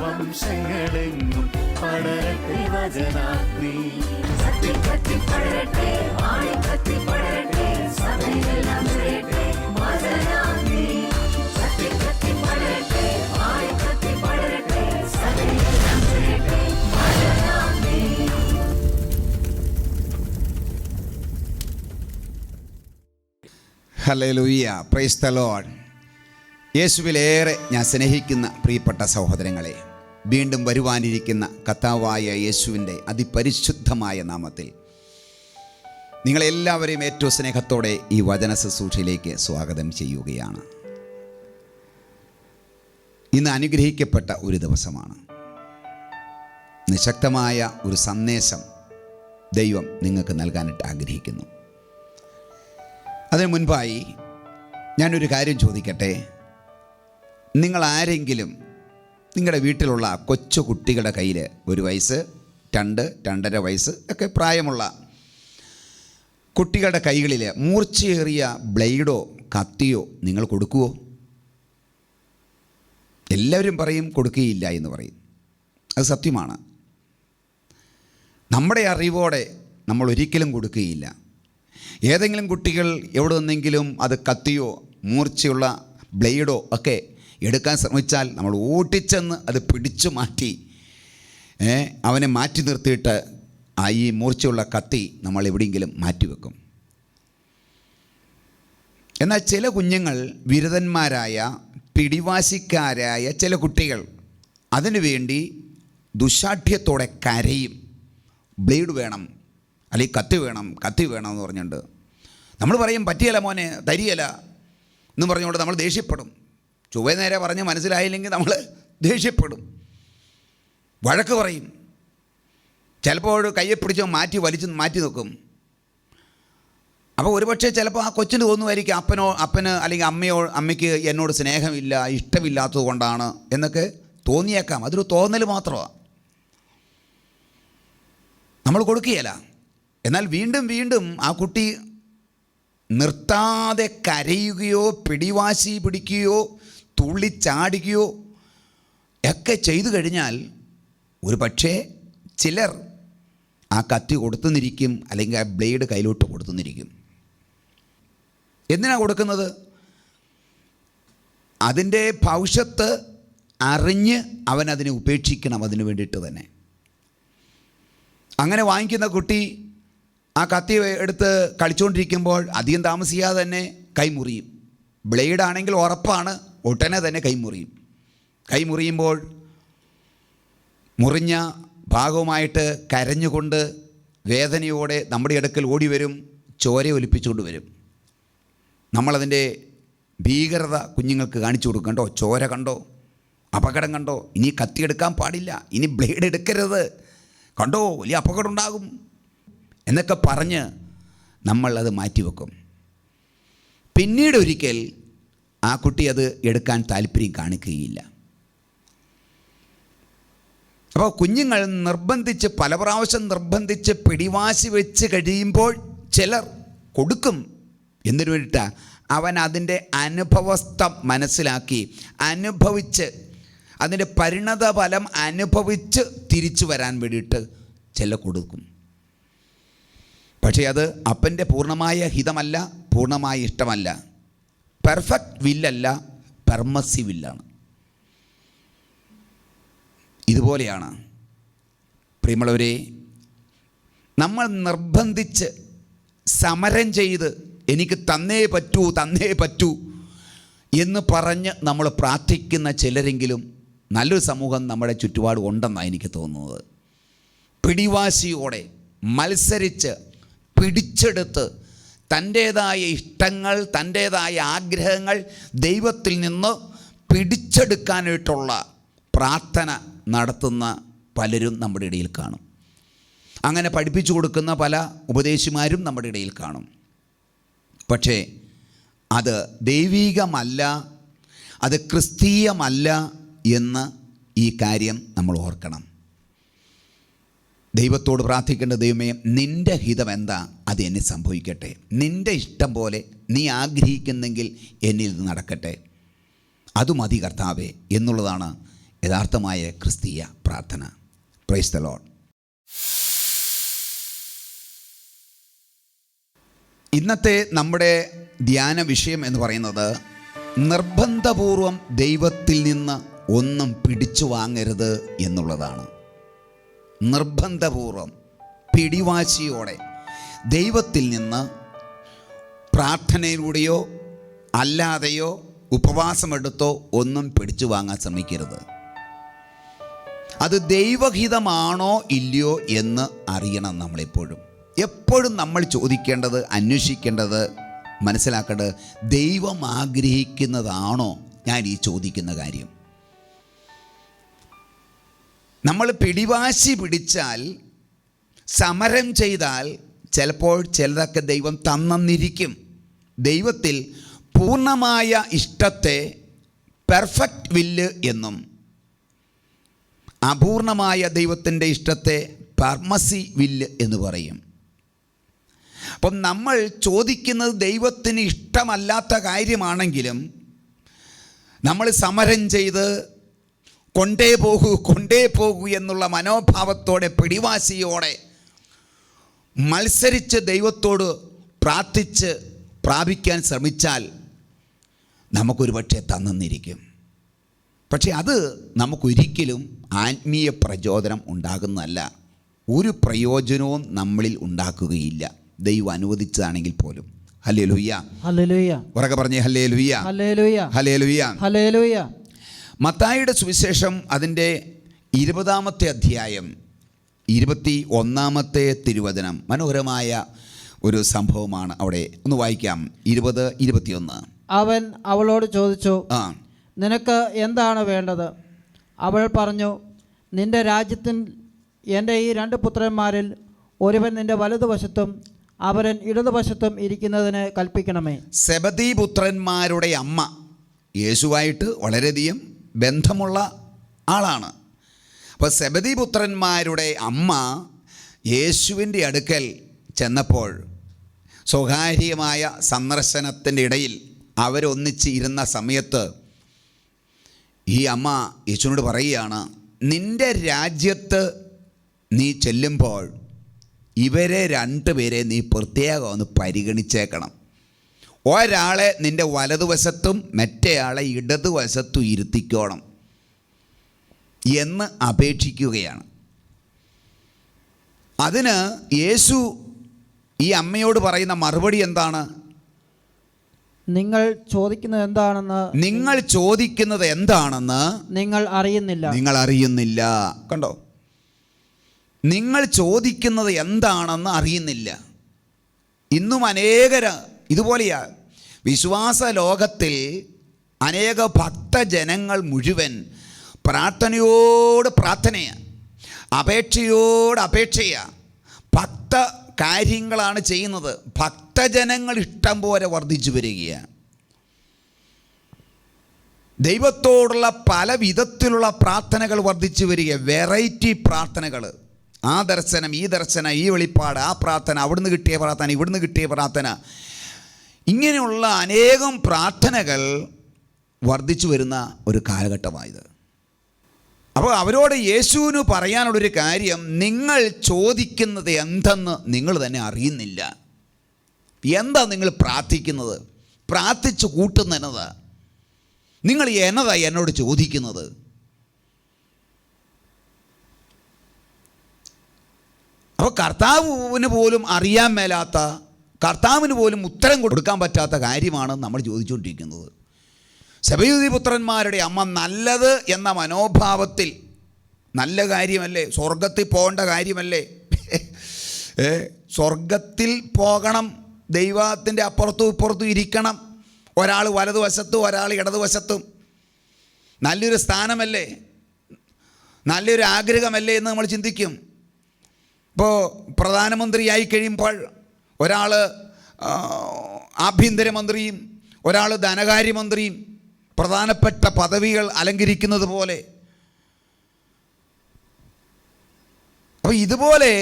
വംശങ്ങളെങ്ങും പടരട്ടെ വചനാഗ്നി. കത്തി കത്തി പടരട്ടെ വാണി കത്തി പടരട്ടെ സഭയിലെല്ലാം നിറയട്ടെ വചനാഗ്നി കത്തി കത്തി പടരട്ടെ വാണി കത്തി പടരട്ടെ സഭയിലെല്ലാം നിറയട്ടെ വചനാഗ്നി ഹല്ലേലൂയ പ്രൈസ് യേശുവിലേറെ ഞാൻ സ്നേഹിക്കുന്ന പ്രിയപ്പെട്ട സഹോദരങ്ങളെ വീണ്ടും വരുവാനിരിക്കുന്ന കഥാവായ യേശുവിന്റെ അതിപരിശുദ്ധമായ നാമത്തിൽ നിങ്ങളെല്ലാവരെയും ഏറ്റവും സ്നേഹത്തോടെ ഈ വചന ശുശ്രൂഷയിലേക്ക് സ്വാഗതം ചെയ്യുകയാണ്. ഇന്ന് അനുഗ്രഹിക്കപ്പെട്ട ഒരു ദിവസമാണ്. നിശക്തമായ ഒരു സന്ദേശം ദൈവം നിങ്ങൾക്ക് നൽകാനായിട്ട് ആഗ്രഹിക്കുന്നു. അതിനു മുൻപായി ഞാനൊരു കാര്യം ചോദിക്കട്ടെ? നിങ്ങൾ ആരെങ്കിലും നിങ്ങളുടെ വീട്ടിലുള്ള കൊച്ചു കുട്ടികളുടെ കയ്യിൽ ഒരു വയസ്സ് രണ്ട് രണ്ടര വയസ്സ് ഒക്കെ പ്രായമുള്ള കുട്ടികളുടെ കൈകളിൽ മൂർച്ചയേറിയ ബ്ലേഡോ കത്തിയോ നിങ്ങൾ കൊടുക്കുവോ? എല്ലാവരും പറയും കൊടുക്കുകയില്ല എന്ന് പറയും. അത് സത്യമാണ്. നമ്മുടെ അറിവോടെ നമ്മൾ ഒരിക്കലും കൊടുക്കുകയില്ല. ഏതെങ്കിലും കുട്ടികൾ എവിടെ നിന്നെങ്കിലും അത് കത്തിയോ മൂർച്ചയുള്ള ബ്ലേഡോ ഒക്കെ എടുക്കാൻ ശ്രമിച്ചാൽ നമ്മൾ ഓട്ടിച്ചെന്ന് അത് പിടിച്ചു മാറ്റി അവനെ മാറ്റി നിർത്തിയിട്ട് ആ ഈ മൂർച്ചയുള്ള കത്തി നമ്മൾ എവിടെയെങ്കിലും മാറ്റിവെക്കും എന്നാൽ ചില കുഞ്ഞുങ്ങൾ വിരുദ്ധന്മാരായ പിടിവാശിക്കാരായ ചില കുട്ടികൾ അതിനുവേണ്ടി ദുശാഠ്യത്തോടെ കരയും. ബ്ലേഡ് വേണം അല്ലെങ്കിൽ കത്തി വേണം കത്തി വേണം എന്ന് പറഞ്ഞുകൊണ്ട്. നമ്മൾ പറയും പറ്റിയല്ല മോനെ തരിയല എന്ന് പറഞ്ഞുകൊണ്ട് നമ്മൾ ദേഷ്യപ്പെടും. ചൊവ്വ നേരെ പറഞ്ഞ് മനസ്സിലായില്ലെങ്കിൽ നമ്മൾ ദേഷ്യപ്പെടും. വഴക്ക് പറയും. ചിലപ്പോൾ കയ്യെ പിടിച്ചോ മാറ്റി വലിച്ച് മാറ്റി നിൽക്കും അപ്പോൾ ഒരുപക്ഷെ ചിലപ്പോൾ ആ കൊച്ചിന് തോന്നുമായിരിക്കും അപ്പനോ അപ്പന് അല്ലെങ്കിൽ അമ്മയോ അമ്മയ്ക്ക് എന്നോട് സ്നേഹമില്ല ഇഷ്ടമില്ലാത്തത് കൊണ്ടാണ് എന്നൊക്കെ തോന്നിയേക്കാം. അതൊരു തോന്നൽ മാത്രമാണ് നമ്മൾ കൊടുക്കുകയില്ല. എന്നാൽ വീണ്ടും വീണ്ടും ആ കുട്ടി നിർത്താതെ കരയുകയോ പിടിവാശി പിടിക്കുകയോ തുള്ളിച്ചാടുകയോ ഒക്കെ ചെയ്തു കഴിഞ്ഞാൽ ഒരു പക്ഷേ ചിലർ ആ കത്തി കൊടുത്തുനിരിക്കും അല്ലെങ്കിൽ ആ ബ്ലേഡ് കയ്യിലോട്ട് കൊടുത്തുനിരിക്കും എന്തിനാണ് കൊടുക്കുന്നത്? അതിന്റെ ഭവിഷ്യത്ത് അറിഞ്ഞ് അവൻ അതിനെ ഉപേക്ഷിക്കണം അതിന് വേണ്ടിയിട്ട് തന്നെ. അങ്ങനെ വാങ്ങിക്കുന്ന കുട്ടി ആ കത്തി എടുത്ത് കളിച്ചുകൊണ്ടിരിക്കുമ്പോൾ അധികം താമസിയാതെ തന്നെ കൈമുറിയും. ബ്ലേഡാണെങ്കിൽ ഉറപ്പാണ്. ഉടനെ തന്നെ കൈമുറിയും കൈമുറിയുമ്പോൾ മുറിഞ്ഞ ഭാഗവുമായിട്ട് കരഞ്ഞുകൊണ്ട് വേദനയോടെ നമ്മുടെ അടുക്കൽ ഓടി വരും ചോര ഒലിപ്പിച്ചുകൊണ്ട് വരും. നമ്മളതിന്റെ ഭീകരത കുഞ്ഞുങ്ങൾക്ക് കാണിച്ചു കൊടുക്കണ്ടോ കണ്ടോ? ചോര കണ്ടോ? അപകടം കണ്ടോ? ഇനി കത്തിയെടുക്കാൻ പാടില്ല ഇനി ബ്ലേഡ് എടുക്കരുത്. കണ്ടോ? വലിയ അപകടം ഉണ്ടാകും എന്നൊക്കെ പറഞ്ഞ് നമ്മളത് മാറ്റിവെക്കും. പിന്നീട് ഒരിക്കൽ ആ കുട്ടി അത് എടുക്കാൻ താല്പര്യം കാണിക്കുകയില്ല. അപ്പോൾ കുഞ്ഞുങ്ങൾ നിർബന്ധിച്ച് പല പ്രാവശ്യം നിർബന്ധിച്ച് പിടിവാശി വെച്ച് കഴിയുമ്പോൾ ചിലർ കൊടുക്കും എന്തിനു വേണ്ടിയിട്ട് അവൻ അതിന്റെ അനുഭവസ്ഥ മനസ്സിലാക്കി അനുഭവിച്ച് അതിന്റെ പരിണത ഫലം അനുഭവിച്ച് തിരിച്ചു വരാൻ വേണ്ടിയിട്ട് ചില കൊടുക്കും. പക്ഷേ അത് അപ്പന്റെ പൂർണമായ ഹിതമല്ല പൂർണമായ ഇഷ്ടമല്ല. പെർഫെക്റ്റ് വില്ലല്ല പെർമസി വില്ലാണ് ഇതുപോലെയാണ്. പ്രിയമുള്ളവരെ നമ്മൾ നിർബന്ധിച്ച് സമരം ചെയ്ത് എനിക്ക് തന്നേ പറ്റൂ തന്നേ പറ്റൂ എന്ന് പറഞ്ഞ് നമ്മൾ പ്രാർത്ഥിക്കുന്ന ചിലരെങ്കിലും നല്ലൊരു സമൂഹം നമ്മുടെ ചുറ്റുപാട് ഉണ്ടെന്നാണ് എനിക്ക് തോന്നുന്നത്. പിടിവാശിയോടെ മത്സരിച്ച് പിടിച്ചെടുത്ത് തന്റേതായ ഇഷ്ടങ്ങൾ തന്റേതായ ആഗ്രഹങ്ങൾ ദൈവത്തിൽ നിന്ന് പിടിച്ചെടുക്കാനായിട്ടുള്ള പ്രാർത്ഥന നടത്തുന്ന പലരും നമ്മുടെ ഇടയിൽ കാണും. അങ്ങനെ പഠിപ്പിച്ചു കൊടുക്കുന്ന പല ഉപദേശിമാരും നമ്മുടെ ഇടയിൽ കാണും. പക്ഷേ അത് ദൈവീകമല്ല അത് ക്രിസ്തീയമല്ല എന്ന് ഈ കാര്യം നമ്മൾ ഓർക്കണം. ദൈവത്തോട് പ്രാർത്ഥിക്കേണ്ട ദൈവമേ നിന്റെ ഹിതം എന്താ? അത് എന്നെ സംഭവിക്കട്ടെ. നിന്റെ ഇഷ്ടം പോലെ നീ ആഗ്രഹിക്കുന്നെങ്കിൽ എന്നിൽ ഇത് നടക്കട്ടെ. അത് മതി കർത്താവേ എന്നുള്ളതാണ് യഥാർത്ഥമായ ക്രിസ്തീയ പ്രാർത്ഥന. പ്രൈസ് ദ ലോഡ് ഇന്നത്തെ നമ്മുടെ ധ്യാന വിഷയം എന്ന് പറയുന്നത് നിർബന്ധപൂർവം ദൈവത്തിൽ നിന്ന് ഒന്നും പിടിച്ചു വാങ്ങരുത് എന്നുള്ളതാണ്. നിർബന്ധപൂർവം പിടിവാശിയോടെ ദൈവത്തിൽ നിന്ന് പ്രാർത്ഥനയിലൂടെയോ അല്ലാതെയോ ഉപവാസമെടുത്തോ ഒന്നും പിടിച്ചു വാങ്ങാൻ ശ്രമിക്കരുത്. അത് ദൈവഹിതമാണോ ഇല്ലയോ എന്ന് അറിയണം നമ്മളെപ്പോഴും. എപ്പോഴും നമ്മൾ ചോദിക്കേണ്ടത് അന്വേഷിക്കേണ്ടത് മനസ്സിലാക്കേണ്ടത് ദൈവം ആഗ്രഹിക്കുന്നതാണോ ഞാൻ ഈ ചോദിക്കുന്ന കാര്യം. നമ്മൾ പിടിവാശി പിടിച്ചാൽ സമരം ചെയ്താൽ ചിലപ്പോൾ ചിലതൊക്കെ ദൈവം തന്നിരിക്കും ദൈവത്തിൽ പൂർണമായ ഇഷ്ടത്തെ പെർഫെക്റ്റ് വില്ല് എന്നും അപൂർണമായ ദൈവത്തിന്റെ ഇഷ്ടത്തെ പർമസി വില്ല് എന്ന് പറയും. അപ്പം നമ്മൾ ചോദിക്കുന്നത് ദൈവത്തിന് ഇഷ്ടമല്ലാത്ത കാര്യമാണെങ്കിലും നമ്മൾ സമരം ചെയ്ത് കൊണ്ടേ പോകൂ കൊണ്ടേ പോകൂ എന്നുള്ള മനോഭാവത്തോടെ പിടിവാശിയോടെ മത്സരിച്ച് ദൈവത്തോട് പ്രാർത്ഥിച്ച് പ്രാപിക്കാൻ ശ്രമിച്ചാൽ നമുക്കൊരു പക്ഷേ തന്നിരിക്കും. പക്ഷേ അത് നമുക്കൊരിക്കലും ആത്മീയ പ്രചോദനം ഉണ്ടാകുന്നതല്ല. ഒരു പ്രയോജനവും നമ്മളിൽ ഉണ്ടാക്കുകയില്ല. ദൈവം അനുവദിച്ചതാണെങ്കിൽ പോലും. ഹലേ ലുയ്യ ഹലേ ലുയ്യ ഉറക്കെ പറഞ്ഞേ ഹലേ ലുയ്യ ഹലേ ലുയ്യ ഹലേ ലുയ്യ ഹല്ലേലൂയ. മത്തായിയുടെ സുവിശേഷം അതിന്റെ ഇരുപതാമത്തെ അധ്യായം ഇരുപത്തി ഒന്നാമത്തെ തിരുവചനം. മനോഹരമായ ഒരു സംഭവമാണ് അവിടെ. ഒന്ന് വായിക്കാം. ഇരുപത് ഇരുപത്തിയൊന്ന്. അവൻ അവളോട് ചോദിച്ചു ആ. നിനക്ക് എന്താണ് വേണ്ടത്? അവൾ പറഞ്ഞു നിന്റെ രാജ്യത്തിൽ എന്റെ ഈ രണ്ട് പുത്രന്മാരിൽ ഒരുവൻ നിന്റെ വലതുവശത്തും അവരൻ ഇടതുവശത്തും ഇരിക്കുന്നതിന് കൽപ്പിക്കണമേ. സെബദീപുത്രന്മാരുടെ അമ്മ യേശുവായിട്ട് വളരെയധികം ബന്ധമുള്ള ആളാണ്. അപ്പോൾ സെബദി പുത്രന്മാരുടെ അമ്മ യേശുവിന്റെ അടുക്കൽ ചെന്നപ്പോൾ സ്വകാര്യമായ സന്ദർശനത്തിന്റെ ഇടയിൽ അവരൊന്നിച്ച് ഇരുന്ന സമയത്ത് ഈ അമ്മ യേശുവിനോട് പറയുകയാണ് നിന്റെ രാജ്യത്ത് നീ ചെല്ലുമ്പോൾ ഇവരെ രണ്ടുപേരെ നീ പ്രത്യേകം ഒന്ന് പരിഗണിച്ചേക്കണം. ഒരാളെ നിന്റെ വലതുവശത്തും മറ്റേയാളെ ഇടതുവശത്തും ഇരുത്തിക്കോണം എന്ന് അപേക്ഷിക്കുകയാണ്. അതിന് യേശു ഈ അമ്മയോട് പറയുന്ന മറുപടി എന്താണ്? നിങ്ങൾ ചോദിക്കുന്നത് എന്താണെന്ന് നിങ്ങൾ ചോദിക്കുന്നത് എന്താണെന്ന് നിങ്ങൾ അറിയുന്നില്ല. നിങ്ങൾ അറിയുന്നില്ല. കണ്ടോ? നിങ്ങൾ ചോദിക്കുന്നത് എന്താണെന്ന് അറിയുന്നില്ല. ഇന്നും അനേകര ഇതുപോലെയാ. വിശ്വാസ ലോകത്തിൽ അനേക ഭക്തജനങ്ങൾ മുഴുവൻ പ്രാർത്ഥനയോട് പ്രാർത്ഥനയാണ് അപേക്ഷയോട് അപേക്ഷയാണ് ഭക്ത കാര്യങ്ങളാണ് ചെയ്യുന്നത്. ഭക്തജനങ്ങൾ ഇഷ്ടം പോലെ വർദ്ധിച്ചു വരികയാണ് ദൈവത്തോടുള്ള പല വിധത്തിലുള്ള പ്രാർത്ഥനകൾ വർദ്ധിച്ചു വരിക വെറൈറ്റി പ്രാർത്ഥനകൾ. ആ ദർശനം ഈ ദർശനം ഈ വെളിപ്പാട് ആ പ്രാർത്ഥന അവിടുന്ന് കിട്ടിയ പ്രാർത്ഥന ഇവിടുന്ന് കിട്ടിയ പ്രാർത്ഥന. ഇങ്ങനെയുള്ള അനേകം പ്രാർത്ഥനകൾ വർദ്ധിച്ചു വരുന്ന ഒരു കാലഘട്ടമായത്. അപ്പോൾ അവരോട് യേശുവിന് പറയാനുള്ളൊരു കാര്യം നിങ്ങൾ ചോദിക്കുന്നത് എന്തെന്ന് നിങ്ങൾ തന്നെ അറിയുന്നില്ല. എന്താ നിങ്ങൾ പ്രാർത്ഥിക്കുന്നത്? പ്രാർത്ഥിച്ചു കൂട്ടുന്ന എന്നതാ. നിങ്ങൾ എന്നതാ എന്നോട് ചോദിക്കുന്നത്? അപ്പോൾ കർത്താവിന് പോലും അറിയാൻ മേലാത്ത കർത്താവിന് പോലും ഉത്തരം കൊടുക്കാൻ പറ്റാത്ത കാര്യമാണ് നമ്മൾ ചോദിച്ചുകൊണ്ടിരിക്കുന്നത്. ശബയുതി പുത്രന്മാരുടെ അമ്മ നല്ലത് എന്ന മനോഭാവത്തിൽ നല്ല കാര്യമല്ലേ? സ്വർഗത്തിൽ പോകേണ്ട കാര്യമല്ലേ? സ്വർഗത്തിൽ പോകണം ദൈവത്തിന്റെ അപ്പുറത്തും ഇപ്പുറത്തും ഇരിക്കണം. ഒരാൾ വലതുവശത്തും ഒരാൾ ഇടതുവശത്തും. നല്ലൊരു സ്ഥാനമല്ലേ? നല്ലൊരു ആഗ്രഹമല്ലേ എന്ന് നമ്മൾ ചിന്തിക്കും. ഇപ്പോൾ പ്രധാനമന്ത്രിയായി കഴിയുമ്പോൾ ഒരാൾ ആഭ്യന്തരമന്ത്രിയും ഒരാൾ ധനകാര്യമന്ത്രിയും പ്രധാനപ്പെട്ട പദവികൾ അലങ്കരിക്കുന്നത് പോലെ. അപ്പോൾ ഇതുപോലെ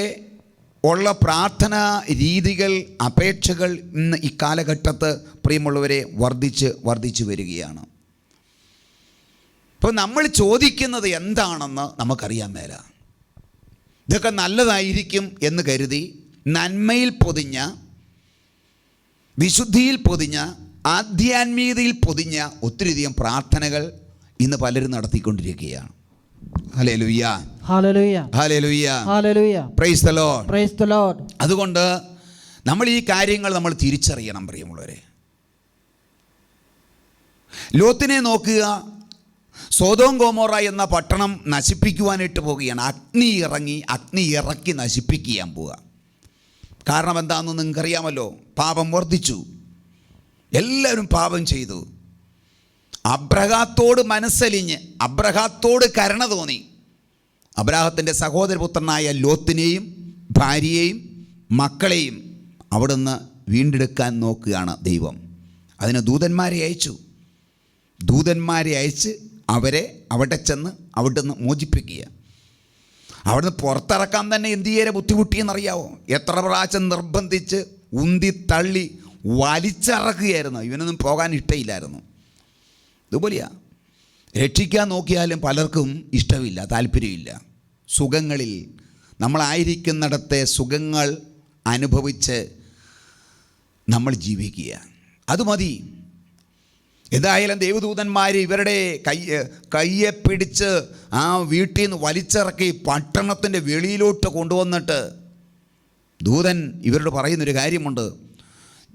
ഉള്ള പ്രാർത്ഥനാ രീതികൾ അപേക്ഷകൾ ഇന്ന് ഇക്കാലഘട്ടത്ത് കാലഘട്ടത്ത് പ്രിയമുള്ളവരെ വർദ്ധിച്ച് വർദ്ധിച്ചു വരികയാണ്. അപ്പോൾ നമ്മൾ ചോദിക്കുന്നത് എന്താണെന്ന് നമുക്കറിയാൻ മേല. ഇതൊക്കെ നല്ലതായിരിക്കും എന്ന് കരുതി നന്മയിൽ പൊതിഞ്ഞ വിശുദ്ധിയിൽ പൊതിഞ്ഞ ആധ്യാത്മീയതയിൽ പൊതിഞ്ഞ ഒത്തിരിയധികം പ്രാർത്ഥനകൾ ഇന്ന് പലരും നടത്തിക്കൊണ്ടിരിക്കുകയാണ്. അതുകൊണ്ട് നമ്മൾ ഈ കാര്യങ്ങൾ നമ്മൾ തിരിച്ചറിയണം പ്രിയമുള്ളവരെ. ലോത്തിനെ നോക്കുക സോതോം ഗോമോറ എന്ന പട്ടണം നശിപ്പിക്കുവാനായിട്ട് പോവുകയാണ്. അഗ്നി ഇറങ്ങി അഗ്നി ഇറക്കി നശിപ്പിക്കാൻ പോവുക. കാരണം എന്താണെന്ന് നിങ്ങൾക്കറിയാമല്ലോ? പാപം വർദ്ധിച്ചു. എല്ലാവരും പാപം ചെയ്തു. അബ്രഹാത്തോട് മനസ്സലിഞ്ഞ് അബ്രഹാത്തോട് കരുണ തോന്നി. അബ്രാഹത്തിന്റെ സഹോദരപുത്രനായ ലോത്തിനെയും ഭാര്യയെയും മക്കളെയും അവിടുന്ന് വീണ്ടെടുക്കാൻ നോക്കുകയാണ് ദൈവം. അതിന് ദൂതന്മാരെ അയച്ചു. ദൂതന്മാരെ അയച്ച് അവരെ അവിടെ ചെന്ന് അവിടെ നിന്ന് മോചിപ്പിക്കുക. അവിടുന്ന് പുറത്തിറക്കാൻ തന്നെ എന്തിയേരെ ബുദ്ധിമുട്ടിയെന്നറിയാവോ? എത്ര പ്രാവശ്യം നിർബന്ധിച്ച് ഉന്തി തള്ളി വലിച്ചിറക്കുകയായിരുന്നു. ഇവനൊന്നും പോകാൻ ഇഷ്ടയില്ലായിരുന്നു. ഇതുപോലെയാ. രക്ഷിക്കാൻ നോക്കിയാലും പലർക്കും ഇഷ്ടമില്ല താല്പര്യമില്ല. സുഖങ്ങളിൽ നമ്മളായിരിക്കുന്നിടത്തെ സുഖങ്ങൾ അനുഭവിച്ച് നമ്മൾ ജീവിക്കുക അത് മതി. എന്തായാലും ദേവദൂതന്മാർ ഇവരുടെ കൈ കയ്യെ പിടിച്ച് ആ വീട്ടിൽ നിന്ന് വലിച്ചിറക്കി പട്ടണത്തിന്റെ വെളിയിലോട്ട് കൊണ്ടുവന്നിട്ട് ദൂതൻ ഇവരോട് പറയുന്നൊരു കാര്യമുണ്ട്.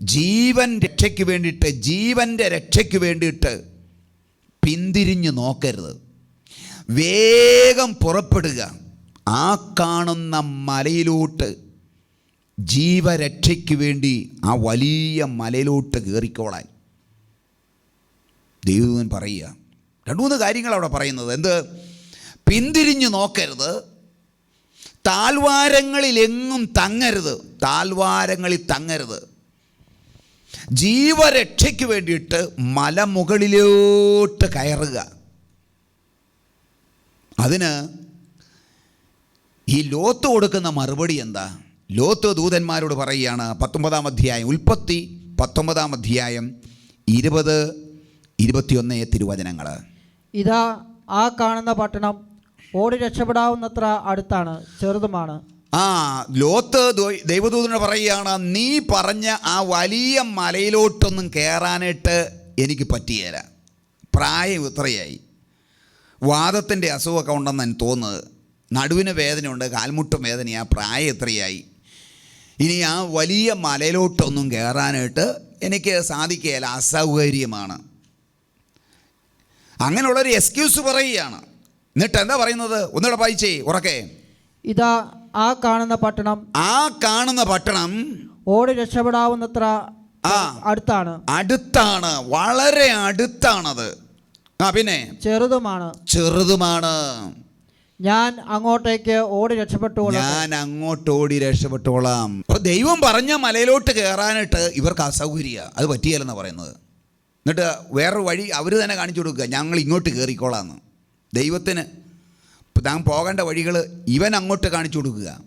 ജീവൻ രക്ഷയ്ക്ക് വേണ്ടിയിട്ട് ജീവന്റെ രക്ഷയ്ക്ക് വേണ്ടിയിട്ട് പിന്തിരിഞ്ഞ് നോക്കരുത്. വേഗം പുറപ്പെടുക. ആ കാണുന്ന മലയിലോട്ട് ജീവരക്ഷയ്ക്ക് വേണ്ടി ആ വലിയ മലയിലോട്ട് കയറിക്കോളാൻ. ദൈവദൂതൻ പറയുക. രണ്ട് മൂന്ന് കാര്യങ്ങൾ അവിടെ പറയുന്നത്. എന്ത്? പിന്തിരിഞ്ഞു നോക്കരുത്. താൽവാരങ്ങളിലെങ്ങും തങ്ങരുത്. താൽവാരങ്ങളിൽ തങ്ങരുത്. ജീവരക്ഷയ്ക്ക് വേണ്ടിയിട്ട് മലമുകളിലോട്ട് കയറുക. അതിന് ഈ ലോത്ത് കൊടുക്കുന്ന മറുപടി എന്താ? ലോത്ത് ദൂതന്മാരോട് പറയുകയാണ് പത്തൊമ്പതാം അധ്യായം. ഉൽപ്പത്തി പത്തൊമ്പതാം അധ്യായം ഇരുപത് ഇരുപത്തിയൊന്ന് തിരുവചനങ്ങൾ ഇതാ ആ കാണുന്ന പട്ടണം ഓടി രക്ഷപ്പെടാവുന്നത്ര അടുത്താണ് ചെറുതുമാണ്. ആ ലോത്ത് ദൈവദൂതനോട് പറയുകയാണ് നീ പറഞ്ഞ ആ വലിയ മലയിലോട്ടൊന്നും കയറാനായിട്ട് എനിക്ക് പറ്റിയേല. പ്രായം ഇത്രയായി. വാദത്തിന്റെ അസുഖമൊക്കെ ഉണ്ടെന്ന് എനിക്ക് തോന്നുന്നത്. നടുവിന് വേദനയുണ്ട് കാൽമുട്ടും വേദനയാ പ്രായം ഇത്രയായി. ഇനി ആ വലിയ മലയിലോട്ടൊന്നും കയറാനായിട്ട് എനിക്ക് സാധിക്കുകയില്ല അസൗകര്യമാണ്. അങ്ങനെയുള്ളൊരു എക്സ്ക്യൂസ് പറയുകയാണ്. എന്നിട്ട് എന്താ പറയുന്നത്? ഒന്നുകൂടെ വായിച്ചേ ഉറക്കേ. ഇതാ ആ കാണുന്ന പട്ടണം. ആ കാണുന്ന പട്ടണം ഓടി രക്ഷപ്പെടാവുന്നത്ര ആ. അടുത്താണ്. അടുത്താണ്. വളരെ അടുത്താണത്. ആ പിന്നെ? ചെറുതുമാണ്. ചെറുതുമാണ്. ഞാൻ അങ്ങോട്ടേക്ക് ഓടി രക്ഷപ്പെട്ടോളാം ഞാൻ അങ്ങോട്ട് ഓടി രക്ഷപ്പെട്ടോളാം അപ്പോൾ ദൈവം പറഞ്ഞ മലയിലോട്ട് കയറാനായിട്ട് ഇവർക്ക് അസൗകര്യ. അത് പറ്റിയല്ലെന്നാണ് പറയുന്നത്. എന്നിട്ട് വേറൊരു വഴി അവർ തന്നെ കാണിച്ചു കൊടുക്കുക. ഞങ്ങൾ ഇങ്ങോട്ട് കയറിക്കോളാന്ന് ദൈവത്തിന് താൻ പോകേണ്ട വഴികൾ ഇവൻ അങ്ങോട്ട് കാണിച്ചു കൊടുക്കുക.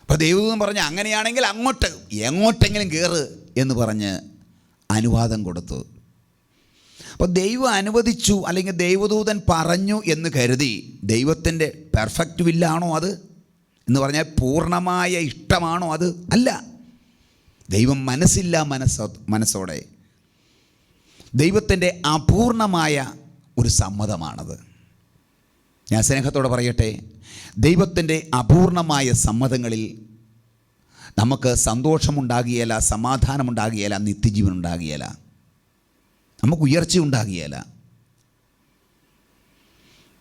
അപ്പോൾ ദൈവം പറഞ്ഞ് അങ്ങനെയാണെങ്കിൽ അങ്ങോട്ട് എങ്ങോട്ടെങ്കിലും കയറ് എന്ന് പറഞ്ഞ് അനുവാദം കൊടുത്തു. അപ്പോൾ ദൈവം അനുവദിച്ചു അല്ലെങ്കിൽ ദൈവദൂതൻ പറഞ്ഞു എന്ന് കരുതി ദൈവത്തിന്റെ പെർഫെക്റ്റ് വില്ലാണോ അത്? എന്ന് പറഞ്ഞാൽ പൂർണമായ ഇഷ്ടമാണോ അത്? അല്ല. ദൈവം മനസ്സില്ല മനസ്സോ മനസ്സോടെ. ദൈവത്തിന്റെ അപൂർണമായ ഒരു സമ്മതമാണത്. ഞാൻ സ്നേഹത്തോടെ പറയട്ടെ ദൈവത്തിന്റെ അപൂർണമായ സമ്മതങ്ങളിൽ നമുക്ക് സന്തോഷമുണ്ടാകിയല്ല സമാധാനമുണ്ടാകിയല്ല നിത്യജീവൻ ഉണ്ടാകിയല്ല നമുക്ക് ഉയർച്ച ഉണ്ടാകിയല്ല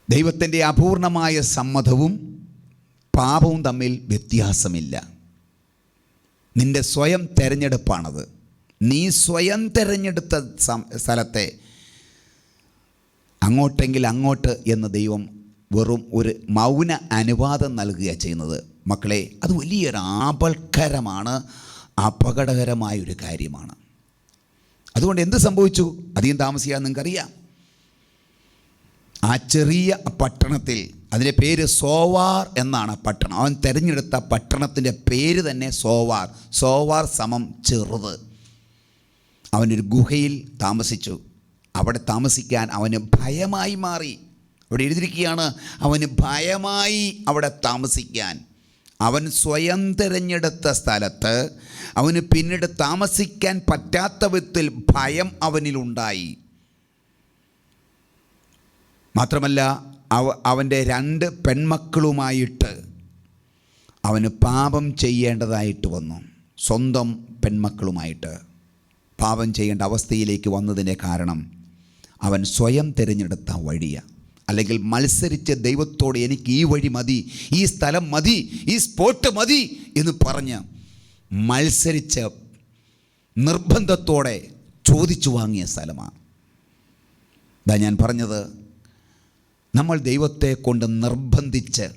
ദൈവത്തിന്റെ അപൂർണമായ സമ്മതവും പാപവും തമ്മിൽ വ്യത്യാസമില്ല. നിന്റെ സ്വയം തിരഞ്ഞെടുപ്പാണത്. നീ സ്വയം തിരഞ്ഞെടുത്ത സ്ഥലത്തെ അങ്ങോട്ടെങ്കിൽ അങ്ങോട്ട് എന്ന് ദൈവം വെറും ഒരു മൗന അനുവാദം നൽകുക ചെയ്യുന്നത്. മക്കളെ അത് വലിയൊരു ആപൽക്കരമാണ് അപകടകരമായ ഒരു കാര്യമാണ്. അതുകൊണ്ട് എന്ത് സംഭവിച്ചു? അധികം താമസിക്കാൻ നിങ്ങൾക്കറിയാം. ആ ചെറിയ പട്ടണത്തിൽ അതിന്റെ പേര് സോവാർ എന്നാണ് പട്ടണം. അവൻ തിരഞ്ഞെടുത്ത പട്ടണത്തിന്റെ പേര് തന്നെ സോവാർ. സോവാർ സമം ചെറുത്. അവനൊരു ഗുഹയിൽ താമസിച്ചു. അവിടെ താമസിക്കാൻ അവന് ഭയമായി മാറി. അവിടെ എഴുതിയിരിക്കുകയാണ് അവന് ഭയമായി അവിടെ താമസിക്കാൻ. അവൻ സ്വയം തിരഞ്ഞെടുത്ത സ്ഥലത്ത് അവന് പിന്നീട് താമസിക്കാൻ പറ്റാത്ത വിധത്തിൽ ഭയം അവനിലുണ്ടായി മാത്രമല്ല അവ അവന്റെ രണ്ട് പെൺമക്കളുമായിട്ട് അവന് പാപം ചെയ്യേണ്ടതായിട്ട് വന്നു. സ്വന്തം പെൺമക്കളുമായിട്ട്. പാപം ചെയ്യേണ്ട അവസ്ഥയിലേക്ക് വന്നതിന്റെ കാരണം അവൻ സ്വയം തിരഞ്ഞെടുത്ത വഴിയാണ് അല്ലെങ്കിൽ മത്സരിച്ച് ദൈവത്തോട് എനിക്ക് ഈ വഴി മതി ഈ സ്ഥലം മതി ഈ സ്പോട്ട് മതി എന്ന് പറഞ്ഞ് മത്സരിച്ച് നിർബന്ധത്തോടെ ചോദിച്ചു വാങ്ങിയ സ്ഥലമാണ് ഇതാ ഞാൻ പറഞ്ഞത് നമ്മൾ ദൈവത്തെ കൊണ്ട് നിർബന്ധിച്ച്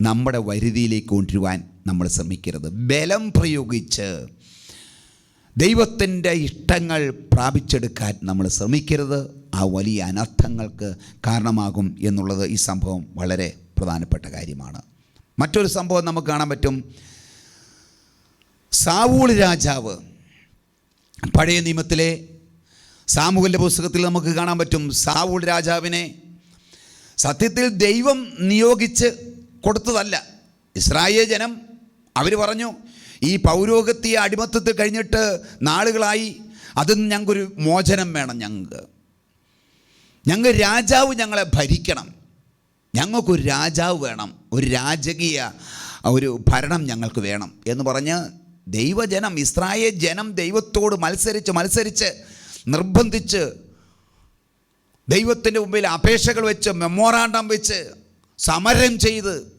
നമ്മുടെ വരുതിയിലേക്ക് കൊണ്ടുവരുവാൻ നമ്മൾ ശ്രമിക്കരുത്. ബലം പ്രയോഗിച്ച് ദൈവത്തിന്റെ ഇഷ്ടങ്ങൾ പ്രാപിച്ചെടുക്കാൻ നമ്മൾ ശ്രമിക്കരുത്. ആ വലിയ അനർത്ഥങ്ങൾക്ക് കാരണമാകും എന്നുള്ളത് ഈ സംഭവം വളരെ പ്രധാനപ്പെട്ട കാര്യമാണ്. മറ്റൊരു സംഭവം നമുക്ക് കാണാൻ പറ്റും. സാവൂൾ രാജാവ് പഴയ നിയമത്തിലെ സാമൂഹ്യ പുസ്തകത്തിൽ നമുക്ക് കാണാൻ പറ്റും. സാവൂൾ രാജാവിനെ സത്യത്തിൽ ദൈവം നിയോഗിച്ച് കൊടുത്തതല്ല. ഇസ്രായേൽ ജനം അവർ പറഞ്ഞു ഈ പൗരോഗത്യ അടിമത്തത്തിൽ കഴിഞ്ഞിട്ട് നാളുകളായി അതിൽ നിന്ന് ഞങ്ങൾക്കൊരു മോചനം വേണം ഞങ്ങൾക്ക്. ഞങ്ങൾ രാജാവ് ഞങ്ങളെ ഭരിക്കണം. ഞങ്ങൾക്കൊരു രാജാവ് വേണം. ഒരു രാജകീയ ഒരു ഭരണം ഞങ്ങൾക്ക് വേണം എന്ന് പറഞ്ഞ് ദൈവജനം ഇസ്രായേൽ ജനം ദൈവത്തോട് മത്സരിച്ച് മത്സരിച്ച് നിർബന്ധിച്ച് ദൈവത്തിന്റെ മുമ്പിൽ അപേക്ഷകൾ വെച്ച് മെമ്മോറാണ്ടം വെച്ച് സമരം ചെയ്ത്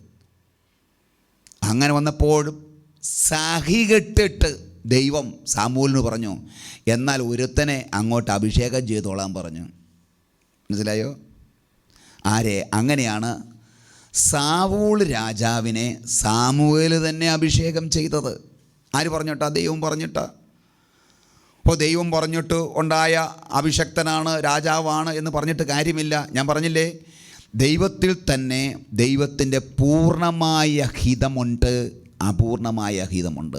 അങ്ങനെ വന്നപ്പോഴും സഹികെട്ടിട്ട് ദൈവം സാമൂലിന് പറഞ്ഞു എന്നാൽ ഒരുത്തനെ അങ്ങോട്ട് അഭിഷേകം ചെയ്തോളാൻ പറഞ്ഞു. മനസ്സിലായോ? ആരെ? അങ്ങനെയാണ് സാവൂൾ രാജാവിനെ സാമൂവേൽ തന്നെ അഭിഷേകം ചെയ്തത്. ആര് പറഞ്ഞിട്ടാ? ദൈവം പറഞ്ഞിട്ടാ. അപ്പോൾ ദൈവം പറഞ്ഞിട്ട് ഉണ്ടായ അഭിഷക്തനാണ് രാജാവാണ് എന്ന് പറഞ്ഞിട്ട് കാര്യമില്ല. ഞാൻ പറഞ്ഞില്ലേ ദൈവത്തിൽ തന്നെ ദൈവത്തിന്റെ പൂർണമായ ഹിതമുണ്ട്. അപൂർണമായ ഹിതമുണ്ട്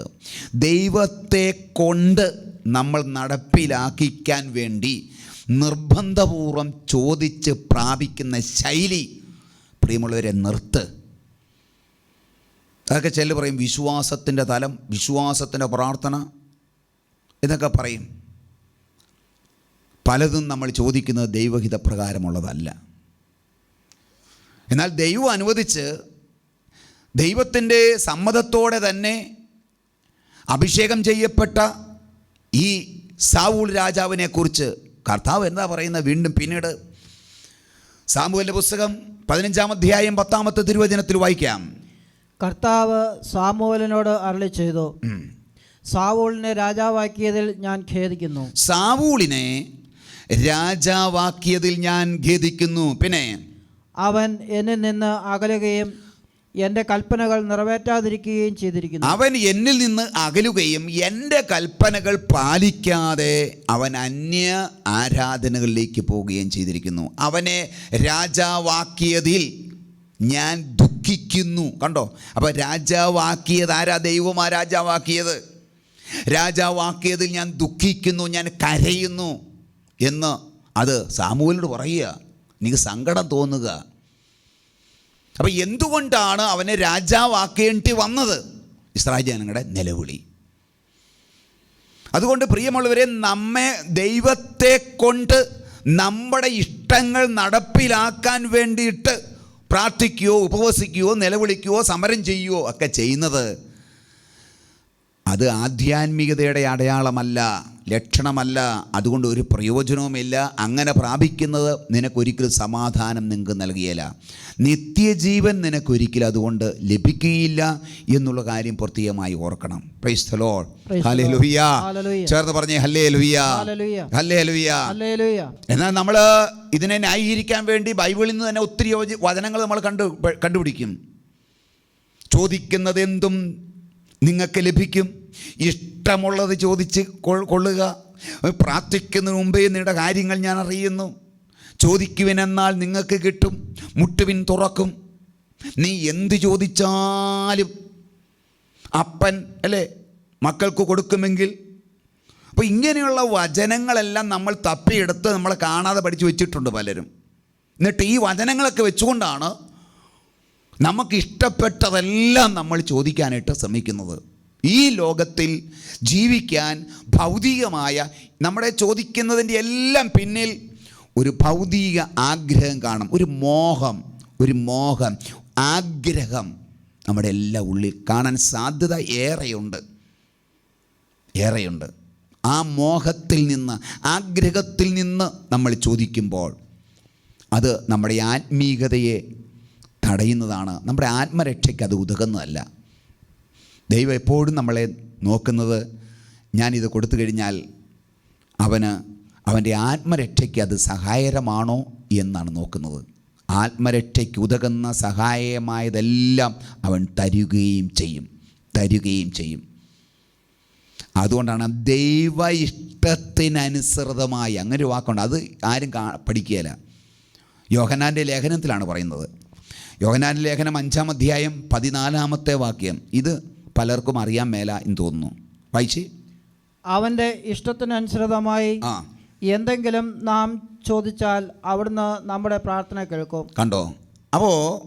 ദൈവത്തെ കൊണ്ട് നമ്മൾ നടപ്പിലാക്കിക്കാൻ വേണ്ടി നിർബന്ധപൂർവം ചോദിച്ച് പ്രാപിക്കുന്ന ശൈലി പ്രിയമുള്ളവരെ നിർത്ത്. അതൊക്കെ ചെല്ലു പറയും വിശ്വാസത്തിന്റെ തലം വിശ്വാസത്തിന്റെ പ്രാർത്ഥന എന്നൊക്കെ പറയും. പലതും നമ്മൾ ചോദിക്കുന്നത് ദൈവഹിതപ്രകാരമുള്ളതല്ല. എന്നാൽ ദൈവം അനുവദിച്ച് ദൈവത്തിന്റെ സമ്മതത്തോടെ തന്നെ അഭിഷേകം ചെയ്യപ്പെട്ട ഈ സാവൂൾ രാജാവിനെക്കുറിച്ച് കർത്താവ് എന്താ പറയുന്നത് വീണ്ടും പിന്നീട് സാമുവലിന്റെ പുസ്തകം പതിനഞ്ചാം അധ്യായം പത്താമത്തെ തിരുവചനത്തിൽ വായിക്കാം. കർത്താവ് സാമുവലിനോട് അരളി ചെയ്തു. സാവൂളിനെ രാജാവാക്കിയതിൽ ഞാൻ ഖേദിക്കുന്നു. സാവൂളിനെ രാജാവാക്കിയതിൽ ഞാൻ ഖേദിക്കുന്നു. പിന്നെ അവൻ എന്നിൽ നിന്ന് അകലുകയും എന്റെ കൽപ്പനകൾ നിറവേറ്റാതിരിക്കുകയും ചെയ്തിരിക്കുന്നു. അവൻ എന്നിൽ നിന്ന് അകലുകയും എന്റെ കൽപ്പനകൾ പാലിക്കാതെ അവൻ അന്യ ആരാധനകളിലേക്ക് പോവുകയും ചെയ്തിരിക്കുന്നു. അവനെ രാജാവാക്കിയതിൽ ഞാൻ ദുഃഖിക്കുന്നു. കണ്ടോ? അപ്പോൾ രാജാവാക്കിയത് ആരാ? ദൈവമാ രാജാവാക്കിയത്. രാജാവാക്കിയതിൽ ഞാൻ ദുഃഖിക്കുന്നു ഞാൻ കരയുന്നു എന്ന് അത് സാമൂലിനോട് പറയുക. എനിക്ക് സങ്കടം തോന്നുക. അപ്പോൾ എന്തുകൊണ്ടാണ് അവനെ രാജാവാക്കേണ്ടി വന്നത്? ഇസ്രായേൽ ജനങ്ങളുടെ നിലവിളി. അതുകൊണ്ട് പ്രിയമുള്ളവരെ നമ്മെ ദൈവത്തെ കൊണ്ട് നമ്മുടെ ഇഷ്ടങ്ങൾ നടപ്പിലാക്കാൻ വേണ്ടിയിട്ട് പ്രാർത്ഥിക്കുകയോ ഉപവസിക്കുകയോ നിലവിളിക്കുകയോ സമരം ചെയ്യുകയോ ഒക്കെ ചെയ്യുന്നത് അത് ആധ്യാത്മികതയുടെ അടയാളമല്ല ലക്ഷണമല്ല അതുകൊണ്ട് ഒരു പ്രയോജനവുമില്ല. അങ്ങനെ പ്രാപിക്കുന്നത് നിനക്കൊരിക്കലും സമാധാനം നിങ്ങൾക്ക് നൽകിയല്ല നിത്യജീവൻ നിനക്കൊരിക്കലും അതുകൊണ്ട് ലഭിക്കുകയില്ല എന്നുള്ള കാര്യം പ്രത്യേകമായി ഓർക്കണം. ചേർന്ന് പറഞ്ഞേ ഹല്ലേ ലുഹിയ. ഹല്ലേ ലുഹിയ എന്നാൽ നമ്മൾ ഇതിനെ ന്യായീകരിക്കാൻ വേണ്ടി ബൈബിളിൽ നിന്ന് തന്നെ ഒത്തിരി വചനങ്ങൾ നമ്മൾ കണ്ടു കണ്ടുപിടിക്കും. ചോദിക്കുന്നത് എന്തും നിങ്ങൾക്ക് ലഭിക്കും. ഇഷ്ടമുള്ളത് ചോദിച്ച് കൊള്ളുക. പ്രാർത്ഥിക്കുന്നതിന് മുമ്പേ നിങ്ങളുടെ കാര്യങ്ങൾ ഞാൻ അറിയുന്നു. ചോദിക്കുവിനെന്നാൽ നിങ്ങൾക്ക് കിട്ടും. മുട്ടുവിൻ തുറക്കും. നീ എന്ത് ചോദിച്ചാലും അപ്പൻ അല്ലേ മക്കൾക്ക് കൊടുക്കുമെങ്കിൽ. അപ്പോൾ ഇങ്ങനെയുള്ള വചനങ്ങളെല്ലാം നമ്മൾ തപ്പിയെടുത്ത് നമ്മൾ കാണാതെ പഠിച്ചു വെച്ചിട്ടുണ്ട് പലരും. എന്നിട്ട് ഈ വചനങ്ങളൊക്കെ വെച്ചുകൊണ്ടാണ് നമുക്ക് ഇഷ്ടപ്പെട്ടതെല്ലാം നമ്മൾ ചോദിക്കാനായിട്ട് ശ്രമിക്കുന്നത്. ഈ ലോകത്തിൽ ജീവിക്കാൻ ഭൗതികമായ നമ്മുടെ ചോദിക്കുന്നതിന്റെ എല്ലാം പിന്നിൽ ഒരു ഭൗതിക ആഗ്രഹം കാണും ഒരു മോഹം ഒരു മോഹം ആഗ്രഹം നമ്മുടെ എല്ലാ ഉള്ളിൽ കാണാൻ സാധ്യത ഏറെയുണ്ട്. ഏറെയുണ്ട്. ആ മോഹത്തിൽ നിന്ന് ആഗ്രഹത്തിൽ നിന്ന് നമ്മൾ ചോദിക്കുമ്പോൾ അത് നമ്മുടെ ആത്മീകതയെ തടയുന്നതാണ്. നമ്മുടെ ആത്മരക്ഷയ്ക്ക് അത് ഉതകുന്നതല്ല. ദൈവം എപ്പോഴും നമ്മളെ നോക്കുന്നത് ഞാനിത് കൊടുത്തു കഴിഞ്ഞാൽ അവന് അവന്റെ ആത്മരക്ഷയ്ക്ക് അത് സഹായകരമാണോ എന്നാണ് നോക്കുന്നത്. ആത്മരക്ഷയ്ക്ക് ഉതകുന്ന സഹായമായതെല്ലാം അവൻ തരുകയും ചെയ്യും തരുകയും ചെയ്യും. അതുകൊണ്ടാണ് ദൈവ ഇഷ്ടത്തിനനുസൃതമായി അങ്ങനെ ഒരു വാക്കുണ്ട്. അത് ആരും കാ പഠിക്കുകയില്ല. യോഹനാന്റെ ലേഖനത്തിലാണ് പറയുന്നത്. യോഹനാന്റെ ലേഖനം അഞ്ചാം അധ്യായം പതിനാലാമത്തെ വാക്യം. ഇത് പലർക്കും അറിയാൻ മേല എന്ന് തോന്നുന്നു. വായിച്ച്? അവന്റെ ഇഷ്ടത്തിനനുസൃതമായി ആ. എന്തെങ്കിലും നാം ചോദിച്ചാൽ അവിടുന്ന് നമ്മുടെ പ്രാർത്ഥന കേൾക്കും. കണ്ടോ? അപ്പോൾ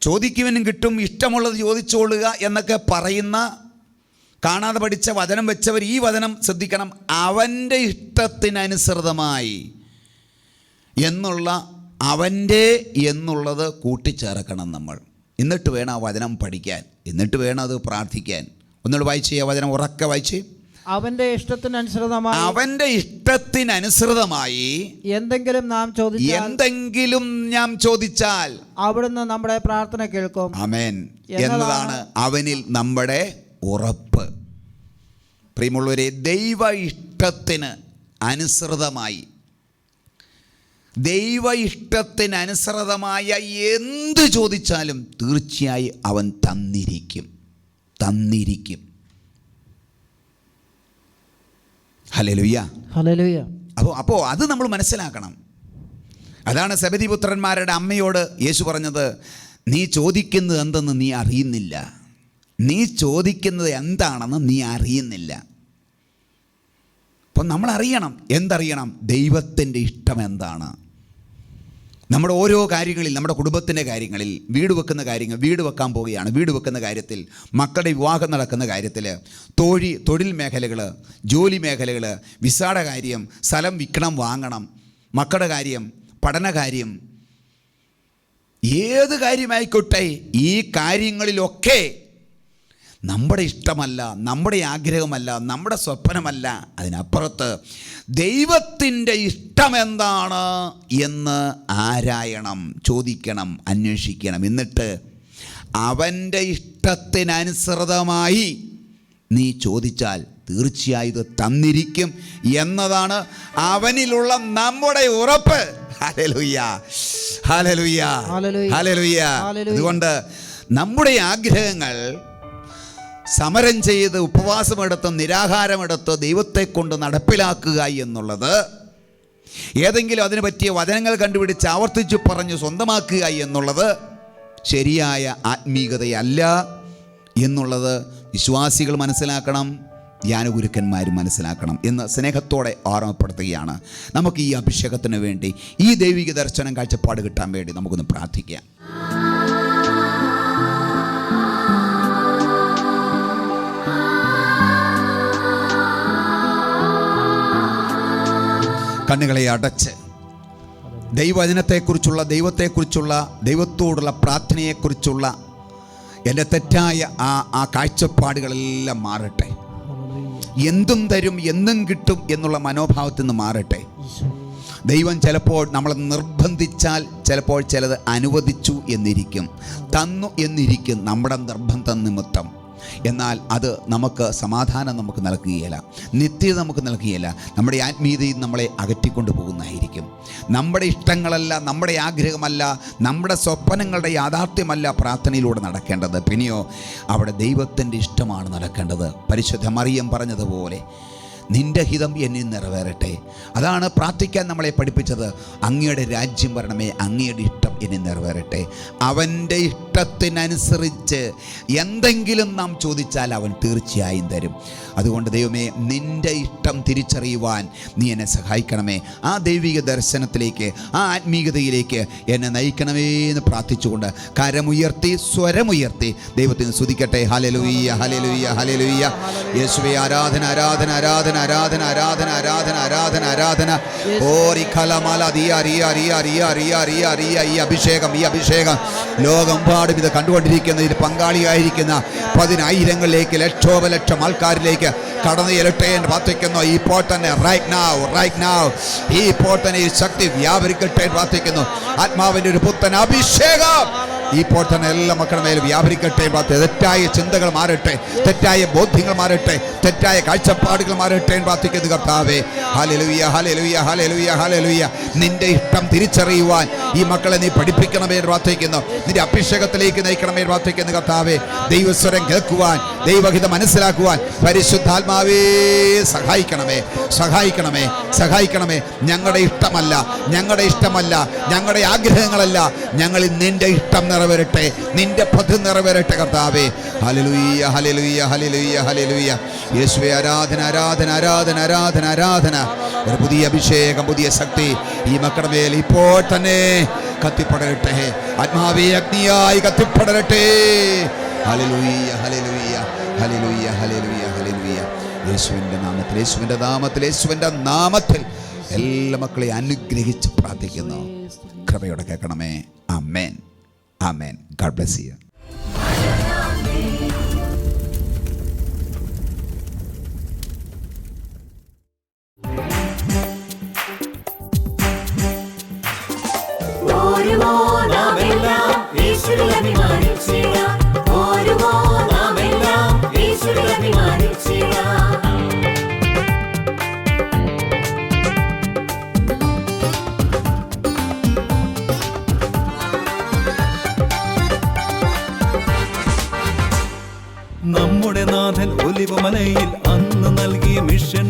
ചോദിക്കുവനും കിട്ടും ഇഷ്ടമുള്ളത് ചോദിച്ചോളുക എന്നൊക്കെ പറയുന്ന കാണാതെ പഠിച്ച വചനം വെച്ചവർ ഈ വചനം ശ്രദ്ധിക്കണം. അവന്റെ ഇഷ്ടത്തിനനുസൃതമായി എന്നുള്ള അവന്റെ എന്നുള്ളത് കൂട്ടിച്ചേർക്കണം നമ്മൾ. എന്നിട്ട് വേണം ആ വചനം പഠിക്കാൻ. എന്നിട്ട് വേണം അത് പ്രാർത്ഥിക്കാൻ. ഒന്നുകൂടെ വായിച്ചേ ആ വചനം ഉറക്കെ വായിച്ചേ. അവന്റെ ഇഷ്ടത്തിനനുസൃതമായി അവന്റെ ഇഷ്ടത്തിനനുസൃതമായി എന്തെങ്കിലും നാം ചോദിച്ചാൽ എന്തെങ്കിലും ഞാൻ ചോദിച്ചാൽ അവിടുന്ന് നമ്മുടെ പ്രാർത്ഥന കേൾക്കും. അമേൻ എന്നതാണ് അവനിൽ നമ്മുടെ ഉറപ്പ്. പ്രിയമുള്ളവരെ ദൈവ ഇഷ്ടത്തിന് അനുസൃതമായി ദൈവ ഇഷ്ടത്തിനനുസൃതമായ എന്ത് ചോദിച്ചാലും തീർച്ചയായും അവൻ തന്നിരിക്കും. തന്നിരിക്കും. ഹലലുയ്യ ഹലലുയ്യ അപ്പോൾ അപ്പോൾ അത് നമ്മൾ മനസ്സിലാക്കണം. അതാണ് സബതിപുത്രന്മാരുടെ അമ്മയോട് യേശു പറഞ്ഞത് നീ ചോദിക്കുന്നത് എന്തെന്ന് നീ അറിയുന്നില്ല. നീ ചോദിക്കുന്നത് എന്താണെന്ന് നീ അറിയുന്നില്ല. അപ്പം നമ്മൾ അറിയണം എന്തറിയണം? ദൈവത്തിന്റെ ഇഷ്ടം എന്താണ്? നമ്മുടെ ഓരോ കാര്യങ്ങളിൽ നമ്മുടെ കുടുംബത്തിന്റെ കാര്യങ്ങളിൽ വീട് വെക്കുന്ന കാര്യങ്ങൾ വീട് വെക്കാൻ പോവുകയാണ്. വീട് വെക്കുന്ന കാര്യത്തിൽ മക്കളുടെ വിവാഹം നടക്കുന്ന കാര്യത്തിൽ തൊഴി തൊഴിൽ മേഖലകൾ ജോലി മേഖലകൾ വിസയുടെ കാര്യം സ്ഥലം വിൽക്കണം വാങ്ങണം മക്കളുടെ കാര്യം പഠനകാര്യം ഏത് കാര്യമായിക്കോട്ടെ ഈ കാര്യങ്ങളിലൊക്കെ നമ്മുടെ ഇഷ്ടമല്ല നമ്മുടെ ആഗ്രഹമല്ല നമ്മുടെ സ്വപ്നമല്ല അതിനപ്പുറത്ത് ദൈവത്തിന്റെ ഇഷ്ടം എന്താണ് എന്ന് ആരായണം ചോദിക്കണം അന്വേഷിക്കണം. എന്നിട്ട് അവന്റെ ഇഷ്ടത്തിനനുസൃതമായി നീ ചോദിച്ചാൽ തീർച്ചയായും ഇത് തന്നിരിക്കും എന്നതാണ് അവനിലുള്ള നമ്മുടെ ഉറപ്പ്. അതുകൊണ്ട് നമ്മുടെ ആഗ്രഹങ്ങൾ സമരം ചെയ്ത് ഉപവാസമെടുത്ത് നിരാഹാരമെടുത്ത് ദൈവത്തെ കൊണ്ട് നടപ്പിലാക്കുക എന്നുള്ളത് ഏതെങ്കിലും അതിന് പറ്റിയ വചനങ്ങൾ കണ്ടുപിടിച്ച് ആവർത്തിച്ച് പറഞ്ഞ് സ്വന്തമാക്കുക എന്നുള്ളത് ശരിയായ ആത്മീകതയല്ല എന്നുള്ളത് വിശ്വാസികൾ മനസ്സിലാക്കണം ധ്യാനഗുരുക്കന്മാരും മനസ്സിലാക്കണം എന്ന് സ്നേഹത്തോടെ ഓർമ്മപ്പെടുത്തുകയാണ്. നമുക്ക് ഈ അഭിഷേകത്തിന് വേണ്ടി ഈ ദൈവിക ദർശനം കാഴ്ചപ്പാട് കിട്ടാൻ വേണ്ടി നമുക്കൊന്ന് പ്രാർത്ഥിക്കാം. കണ്ണുകളെ അടച്ച്. ദൈവചനത്തെക്കുറിച്ചുള്ള ദൈവത്തെക്കുറിച്ചുള്ള ദൈവത്തോടുള്ള പ്രാർത്ഥനയെക്കുറിച്ചുള്ള എന്റെ തെറ്റായ ആ ആ കാഴ്ചപ്പാടുകളെല്ലാം മാറട്ടെ. എന്തും തരും എന്നും കിട്ടും എന്നുള്ള മനോഭാവത്തിൽ നിന്ന് മാറട്ടെ. ദൈവം ചിലപ്പോൾ നമ്മളെ നിർബന്ധിച്ചാൽ ചിലപ്പോൾ ചിലത് അനുവദിച്ചു എന്നിരിക്കും തന്നു എന്നിരിക്കും നമ്മുടെ നിർബന്ധ നിമിത്തം. എന്നാൽ അത് നമുക്ക് സമാധാനം നമുക്ക് നൽകുകയില്ല നിത്യത നമുക്ക് നൽകുകയില്ല. നമ്മുടെ ആത്മീയതയിൽ നമ്മളെ അകറ്റിക്കൊണ്ട് പോകുന്നതായിരിക്കും. നമ്മുടെ ഇഷ്ടങ്ങളല്ല നമ്മുടെ ആഗ്രഹമല്ല നമ്മുടെ സ്വപ്നങ്ങളുടെ യാഥാർത്ഥ്യമല്ല പ്രാർത്ഥനയിലൂടെ നടക്കേണ്ടത്. പിന്നെയോ അവിടെ ദൈവത്തിന്റെ ഇഷ്ടമാണ് നടക്കേണ്ടത്. പരിശുദ്ധ മറിയം പറഞ്ഞതുപോലെ നിന്റെ ഹിതം എന്നിൽ നിറവേറട്ടെ. അതാണ് പ്രാർത്ഥിക്കാൻ നമ്മളെ പഠിപ്പിച്ചത്. അങ്ങയുടെ രാജ്യം വരണമേ അങ്ങയുടെ ഇഷ്ടം എന്നിൽ നിറവേറട്ടെ. അവന്റെ ഇഷ്ടത്തിനനുസരിച്ച് എന്തെങ്കിലും നാം ചോദിച്ചാൽ അവൻ തീർച്ചയായും തരും. അതുകൊണ്ട് ദൈവമേ നിന്റെ ഇഷ്ടം തിരിച്ചറിയുവാൻ നീ എന്നെ സഹായിക്കണമേ. ആ ദൈവിക ദർശനത്തിലേക്ക് ആ ആത്മീയതയിലേക്ക് എന്നെ നയിക്കണമേ എന്ന് പ്രാർത്ഥിച്ചുകൊണ്ട് കരമുയർത്തി സ്വരമുയർത്തി ദൈവത്തിന് സ്തുതിക്കട്ടെ. ഹലലുയ്യ ഹലലുയ്യ ഹലലുയ്യ യേശുവേ ആരാധന ആരാധന ആരാധന. ആരാധന ആരാധന ആരാധന ആരാധന ആരാധന. ഓരി കലമല ദിയ റിയ റിയ റിയ റിയ റിയ ഈ അഭിഷേകം ഈ അഭിഷേകം. ലോകമെമ്പാടും ഇത് കണ്ടുകൊണ്ടിരിക്കുന്ന. ഇതിൽ പങ്കാളിയായിരിക്കുന്ന പതിനായിരങ്ങളിലേക്ക് ലക്ഷോപലക്ഷം ആൾക്കാരിലേക്ക് കടന്നു ചെല്ലട്ടെ എന്ന് പ്രാർത്ഥിക്കുന്നു. ഇപ്പോൾ തന്നെ റൈറ്റ് നാവ് റൈറ്റ് നാവ് ഈ ഇപ്പോൾ തന്നെ ഈ ശക്തി വ്യാപരിക്കട്ടെ എന്ന് പ്രാർത്ഥിക്കുന്നു. ആത്മാവിന്റെ ഒരു പുത്തൻ അഭിഷേകം. ഇപ്പോൾ പോട്ടന എല്ലാ മക്കളുടെ മേലും വ്യാപരിക്കട്ടെ തെറ്റായ ചിന്തകൾ മാറട്ടെ തെറ്റായ ബോധ്യങ്ങൾ മാറട്ടെ തെറ്റായ കാഴ്ചപ്പാടുകൾ മാറട്ടെ എന്ന് പ്രാർത്ഥിക്കുന്നു കർത്താവേ. Hallelujah hallelujah hallelujah hallelujah. നിന്റെ ഇഷ്ടം തിരിച്ചറിയുവാൻ ഈ മക്കളെ നീ പഠിപ്പിക്കണമേ എന്ന് പ്രാർത്ഥിക്കുന്നു. നിന്റെ അഭിഷേകത്തിലേക്ക് നയിക്കണമേ എന്ന് പ്രാർത്ഥിക്കുന്നു കർത്താവേ. ദൈവസ്വരം കേൾക്കുവാൻ ദൈവഹിതം മനസ്സിലാക്കുവാൻ പരിശുദ്ധാത്മാവേ സഹായിക്കണമേ സഹായിക്കണമേ സഹായിക്കണമേ. ഞങ്ങളുടെ ഇഷ്ടമല്ല ഞങ്ങളുടെ ഇഷ്ടമല്ല ഞങ്ങളുടെ ആഗ്രഹങ്ങളല്ല ഞങ്ങളിൽ നിന്റെ ഇഷ്ടം നിറവേറട്ടെ. നിന്റെ പദ്ധതി നിറവേറട്ടെ കർത്താവേ. ഹലലുയ്യ ഹലലുയ്യ ഹലലുയ്യ ഹലലുയ്യ യേശുവേ ആരാധന ആരാധന ആരാധന ആരാധന ആരാധന. ഒരു പുതിയ അഭിഷേകം പുതിയ ശക്തി ഈ മക്കളുടെ മേൽ ഇപ്പോൾ തന്നെ കത്തിപ്പടരട്ടെ. ആത്മാവേ അഗ്നിയായി കത്തിപ്പടരട്ടെ. ഹലലുയ്യ ഹലലുയ്യ ഹലലുയ്യ ഹലലുയ്യ ഹലലുയ്യ യേശുവിന്റെ നാമത്തിൽ യേശുവിന്റെ നാമത്തിൽ യേശുവിന്റെ നാമത്തിൽ എല്ലാ മക്കളെയും അനുഗ്രഹിച്ച് പ്രാർത്ഥിക്കുന്നു. കൃപയോടെ കേൾക്കണമേ. Amen amen God bless you ഓരുമോ നാമെല്ലാം യേശുവിൽ അഭിമാനിച്ചിടാം ഓരുമോ നാമെല്ലാം യേശുവിൽ അഭിമാനിച്ചിടാം നാഥൻ ഒലിവുമലയിൽ അന്ന് നൽകിയ മിഷൻ